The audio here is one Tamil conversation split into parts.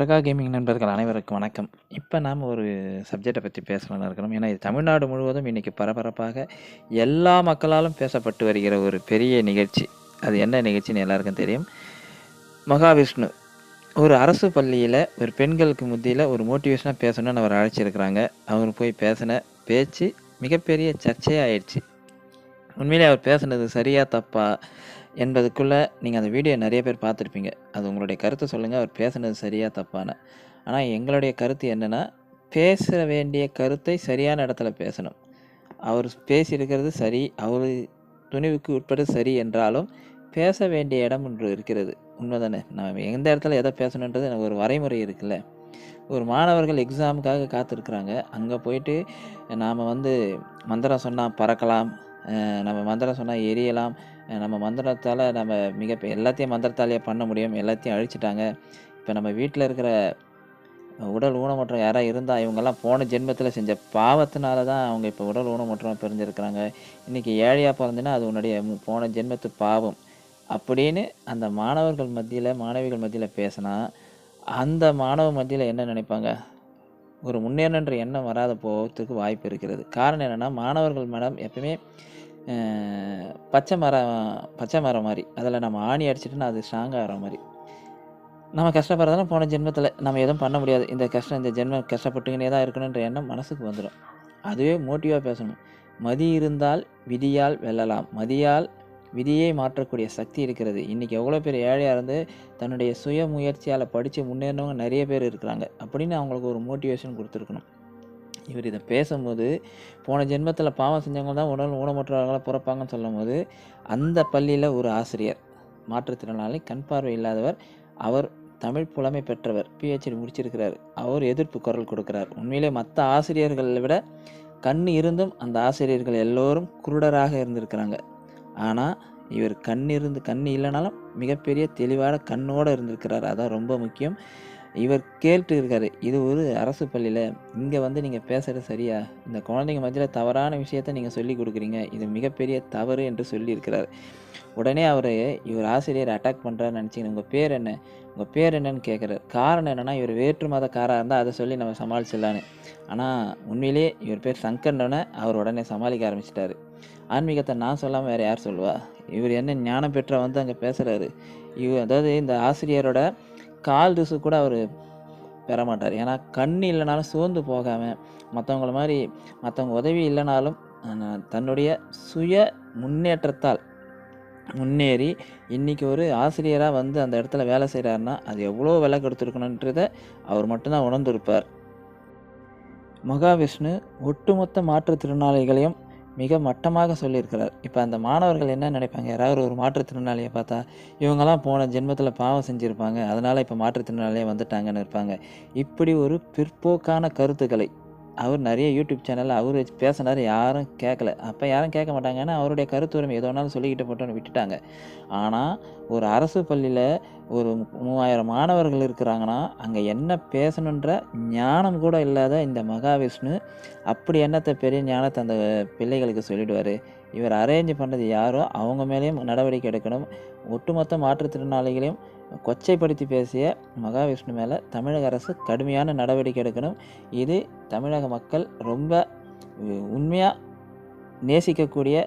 பிரகா கேமிங் நண்பர்கள் அனைவருக்கும் வணக்கம். இப்போ நாம் ஒரு சப்ஜெக்டை பற்றி பேசலாம்னு இருக்கிறோம். ஏன்னா, இது தமிழ்நாடு முழுவதும் இன்றைக்கி பரபரப்பாக எல்லா மக்களாலும் பேசப்பட்டு வருகிற ஒரு பெரிய நிகழ்ச்சி. அது என்ன நிகழ்ச்சின்னு எல்லாருக்கும் தெரியும். மகாவிஷ்ணு ஒரு அரசு பள்ளியில் ஒரு பெண்களுக்கு முத்தியில் ஒரு மோட்டிவேஷனாக பேசணும்னு அவர் அழைச்சிருக்கிறாங்க. அவர் போய் பேசின பேச்சு மிகப்பெரிய சர்ச்சையாக ஆயிடுச்சு. உண்மையிலேயே அவர் பேசுனது சரியா? தப்பா? என்பதுக்குள்ளே நீங்கள் அந்த வீடியோ நிறைய பேர் பார்த்துருப்பீங்க. அது உங்களுடைய கருத்தை சொல்லுங்கள் அவர் பேசுனது சரியாக தப்பான ஆனால் எங்களுடைய கருத்து என்னென்னா பேச வேண்டிய கருத்தை சரியான இடத்துல பேசணும். அவர் பேசியிருக்கிறது சரி. அவர் துணிவுக்கு உட்பட்டு சரி என்றாலும், பேச வேண்டிய இடம் ஒன்று இருக்கிறது. உண்மதானே? நம்ம எந்த இடத்துல எதை பேசணுன்றது எனக்கு ஒரு வரைமுறை இருக்குல்ல. ஒரு மாணவர்கள் எக்ஸாமுக்காக காத்திருக்கிறாங்க. அங்கே போயிட்டு நாம் வந்து மந்திரம் சொன்னால் பறக்கலாம். நம்ம மந்திரம் சொன்னால் எரியலாம். நம்ம மந்திரத்தால் நம்ம மிக எல்லாத்தையும் மந்திரத்தாலேயே பண்ண முடியும். எல்லாத்தையும் அழிச்சிட்டாங்க இப்போ நம்ம வீட்டில் இருக்கிற உடல் ஊனமுற்றம் யாராக இருந்தால் இவங்கெல்லாம் போன ஜென்மத்தில் செஞ்ச பாவத்தினால தான் அவங்க இப்போ உடல் ஊனமுற்றம் பிரிஞ்சிருக்கிறாங்க இன்றைக்கி ஏழையாக பொறந்தீன்னா, அது உன்னுடைய போன ஜென்மத்து பாவம். அப்படின்னு அந்த மாணவர்கள் மத்தியில் மாணவிகள் மத்தியில் பேசினா, அந்த மாணவ மத்தியில் என்ன நினைப்பாங்க? ஒரு முன்னேறணுன்ற எண்ணம் வராத போகிறதுக்கு வாய்ப்பு இருக்கிறது. காரணம் என்னென்னா மாணவர்கள் மேடம் எப்பயுமே பச்சை மரம் பச்சை மரம் மாதிரி அதில் நம்ம ஆணி அடிச்சிட்டுனா அது ஸ்ட்ராங்காக ஆகிற மாதிரி நம்ம கஷ்டப்படுறதெல்லாம் போன ஜென்மத்தில் நம்ம எதுவும் பண்ண முடியாது. இந்த கஷ்டம் இந்த ஜென்மம் கஷ்டப்பட்டுக்கினே தான் இருக்கணுன்ற எண்ணம் மனசுக்கு வந்துடும் அதுவே மோட்டிவாக பேசணும். மதி இருந்தால் விதியால் வெல்லலாம். மதியால் விதியை மாற்றக்கூடிய சக்தி இருக்கிறது. இன்னைக்கு எவ்வளோ பேர் ஏழையாக இருந்து தன்னுடைய சுய முயற்சியால் படித்து முன்னேறினவங்க நிறைய பேர் இருக்கிறாங்க. அப்படின்னு அவங்களுக்கு ஒரு மோட்டிவேஷன் கொடுத்துருக்கணும் இவர் இதை பேசும்போது, போன ஜென்மத்தில் பாவம் செஞ்சவங்க தான் உடல் ஊனமுற்றவர்களாக பிறப்பாங்கன்னு சொல்லும் சொல்லும்போது, அந்த பள்ளியில் ஒரு ஆசிரியர், மாற்றுத்திறனாளி, கண் பார்வை இல்லாதவர். அவர் தமிழ் புலமை பெற்றவர். பிஹெச்டி முடிச்சிருக்கிறார் அவர் எதிர்ப்பு குரல் கொடுக்கிறார். உண்மையிலேயே மற்ற ஆசிரியர்களை விட கண் இருந்தும் அந்த ஆசிரியர்கள் எல்லோரும் குருடராக இருந்திருக்கிறாங்க. ஆனால் இவர் கண் இருந்து கண் இல்லைனாலும் மிகப்பெரிய தெளிவான கண்ணோடு இருந்திருக்கிறார் அதான் ரொம்ப முக்கியம். இவர் கேட்டு இருக்காரு. இது ஒரு அரசு பள்ளியில் இங்கே வந்து நீங்கள் பேசுகிறது சரியா? இந்த குழந்தைங்க மத்தியில் தவறான விஷயத்த நீங்கள் சொல்லிக் கொடுக்குறீங்க இது மிகப்பெரிய தவறு என்று சொல்லியிருக்கிறார். உடனே அவர் இவர் ஆசிரியர் அட்டாக் பண்ணுறாரு நெனச்சுக்கின்னு, உங்கள் பேர் என்ன? உங்கள் பேர் என்னன்னு கேட்குறாரு காரணம் என்னென்னா இவர் வேற்று மதக்காரரா இருந்தால் அதை சொல்லி நம்ம சமாளிச்சிடலான்னு. ஆனால் உண்மையிலேயே இவர் பேர் சங்கர்னோனே அவர் உடனே சமாளிக்க ஆரம்பிச்சிட்டாரு ஆன்மீகத்தை நான் சொல்லாமல் வேறு யார் சொல்லுவா? இவர் என்ன ஞானம் பெற்றா வந்து அங்கே பேசுகிறாரு இவர் அதாவது இந்த ஆசிரியரோட கால் தூசு கூட அவர் பெற மாட்டார் ஏன்னா, கண் இல்லைனாலும் சோர்ந்து போகாமல் மற்றவங்கள மாதிரி மற்றவங்க உதவி இல்லைனாலும் தன்னுடைய சுய முன்னேற்றத்தால் முன்னேறி, இன்னைக்கு ஒரு ஆசிரியராக வந்து அந்த இடத்துல வேலை செய்கிறாருன்னா அது எவ்வளோ விலை கொடுத்துருக்கணுன்றதை அவர் மட்டும்தான் உணர்ந்திருப்பார். மகாவிஷ்ணு ஒட்டுமொத்த மாற்றுத்திறனாளிகளையும் மிக மட்டமாக சொல்லியிருக்கிறார். இப்போ அந்த மாணவர்கள் என்ன நினைப்பாங்க? யாராவது ஒரு மாற்றுத்திறனாளியை பார்த்தா, இவங்கெல்லாம் போன ஜென்மத்தில் பாவம் செஞ்சுருப்பாங்க அதனால் இப்போ மாற்றுத்திறனாளியே வந்துட்டாங்கன்னு இருப்பாங்க. இப்படி ஒரு பிற்போக்கான கருத்துக்களை அவர் நிறைய யூடியூப் சேனலில் அவர் வச்சு பேசினார் யாரும் கேட்கல. அப்போ யாரும் கேட்க மாட்டாங்கன்னு அவருடைய கருத்து உரிமை எது வேணாலும் சொல்லிக்கிட்டு போட்டோன்னு விட்டுட்டாங்க. ஆனால் ஒரு அரசு பள்ளியில் ஒரு 3000 மாணவர்கள் இருக்கிறாங்கன்னா, அங்கே என்ன பேசணுன்ற ஞானம் கூட இல்லாத இந்த மகாவிஷ்ணு, அப்படி என்னத்த பெரிய ஞானத்தை அந்த பிள்ளைகளுக்கு சொல்லிடுவார் இவர் அரேஞ்ச் பண்ணது யாரோ, அவங்க மேலேயும் நடவடிக்கை எடுக்கணும். ஒட்டுமொத்த மாற்றுத்திறனாளிகளையும் கொச்சைப்படுத்தி பேசிய மகாவிஷ்ணு மேலே தமிழக அரசு கடுமையான நடவடிக்கை எடுக்கணும். இது தமிழக மக்கள் ரொம்ப உண்மையாக நேசிக்கக்கூடிய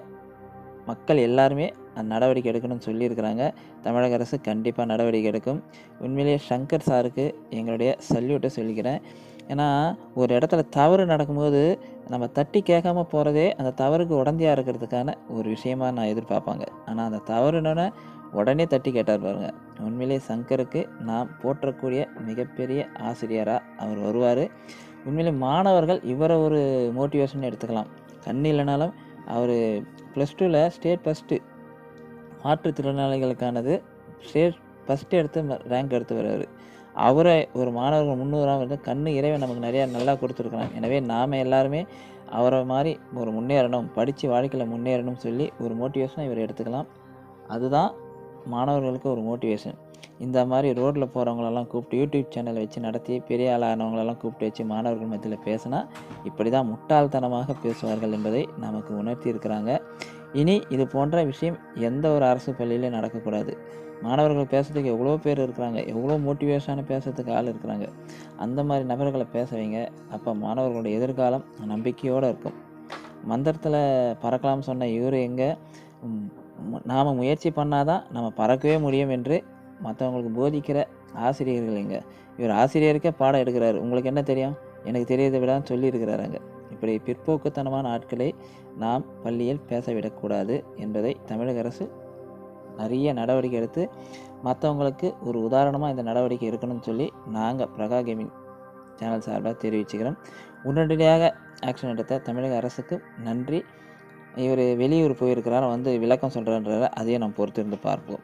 மக்கள் எல்லாருமே அந்த நடவடிக்கை எடுக்கணும்னு சொல்லியிருக்கிறாங்க. தமிழக அரசு கண்டிப்பாக நடவடிக்கை எடுக்கும். உண்மையிலேயே சங்கர் சாருக்கு எங்களுடைய சல்யூட்டை சொல்லிக்கிறேன். ஏன்னா, ஒரு இடத்துல தவறு நடக்கும்போது, நம்ம தட்டி கேட்காம போகிறதே அந்த தவறுக்கு உடந்தையா இருக்கிறதுக்கான ஒரு விஷயமா நான் எதிர்பார்ப்பாங்க. ஆனால் அந்த தவறுனோனே உடனே தட்டி கேட்டார் பாருங்க. உண்மையிலேயே சங்கருக்கு நாம் போற்றக்கூடிய மிகப்பெரிய ஆசிரியராக அவர் வருவார் உண்மையிலே மாணவர்கள் இவர ஒரு மோட்டிவேஷன் எடுத்துக்கலாம். கண்ணு இல்லைனாலும் அவர் ப்ளஸ் டூவில் ஸ்டேட் ஃபஸ்ட்டு மாற்றுத்திறனாளிகளுக்கானது ஸ்டேட் ஃபஸ்ட்டு எடுத்து ரேங்க் எடுத்து வருவார் அவரை ஒரு மாணவர்கள் 300ஆம் வந்து கண்ணு இறைவன் நமக்கு நிறையா நல்லா கொடுத்துருக்குறாங்க எனவே நாம எல்லாருமே அவரை மாதிரி ஒரு முன்னேறணும், படித்து வாழ்க்கையில் முன்னேறணும்னு சொல்லி ஒரு மோட்டிவேஷனை இவர் எடுத்துக்கலாம். அதுதான் மாணவர்களுக்கு ஒரு மோட்டிவேஷன். இந்த மாதிரி ரோட்டில் போகிறவங்களெல்லாம் கூப்பிட்டு யூடியூப் சேனல் வச்சு நடத்தி பெரிய ஆளானவங்களெல்லாம் ஆனவங்களெல்லாம் கூப்பிட்டு வச்சு மாணவர்கள் மத்தியில் பேசினா, இப்படி தான் முட்டாள்தனமாக பேசுவார்கள் என்பதை நமக்கு உணர்த்தி இருக்கிறாங்க. இனி இது போன்ற விஷயம் எந்த ஒரு அரசு பள்ளியிலும் நடக்கக்கூடாது. மாணவர்கள் பேசுறதுக்கு எவ்வளோ பேர் இருக்கிறாங்க எவ்வளோ மோட்டிவேஷனாக பேசுறதுக்கு ஆள் இருக்கிறாங்க. அந்த மாதிரி நபர்களை பேச வைங்க. அப்போ மாணவர்களுடைய எதிர்காலம் நம்பிக்கையோடு இருக்கும். மந்திரத்தில் பறக்கலாம் சொன்ன இவர் எங்கே? நாம் முயற்சி பண்ணாதான் நம்ம பறக்கவே முடியும் என்று மற்றவங்களுக்கு போதிக்கிற ஆசிரியர்கள் எங்கே? இவர் ஆசிரியருக்கே பாடம் எடுக்கிறாரு. உங்களுக்கு என்ன தெரியும்? எனக்கு தெரியதை விட சொல்லியிருக்கிறாருங்க இப்படி பிற்போக்குத்தனமான ஆட்களை நாம் பள்ளியில் பேசவிடக்கூடாது என்பதை தமிழக அரசு நிறைய நடவடிக்கை எடுத்து மற்றவங்களுக்கு ஒரு உதாரணமாக இந்த நடவடிக்கை இருக்கணும்னு சொல்லி நாங்கள் பிரகா கேமிங் சேனல் சார்பாக தெரிவிச்சுக்கிறோம். உடனடியாக ஆக்ஷன் எடுத்த தமிழக அரசுக்கு நன்றி. இவர் வெளியூர் போயிருக்கிறார் வந்து விளக்கம் சொல்கிறன்றாரு அதையும் நம்ம பொறுத்திருந்து பார்ப்போம்.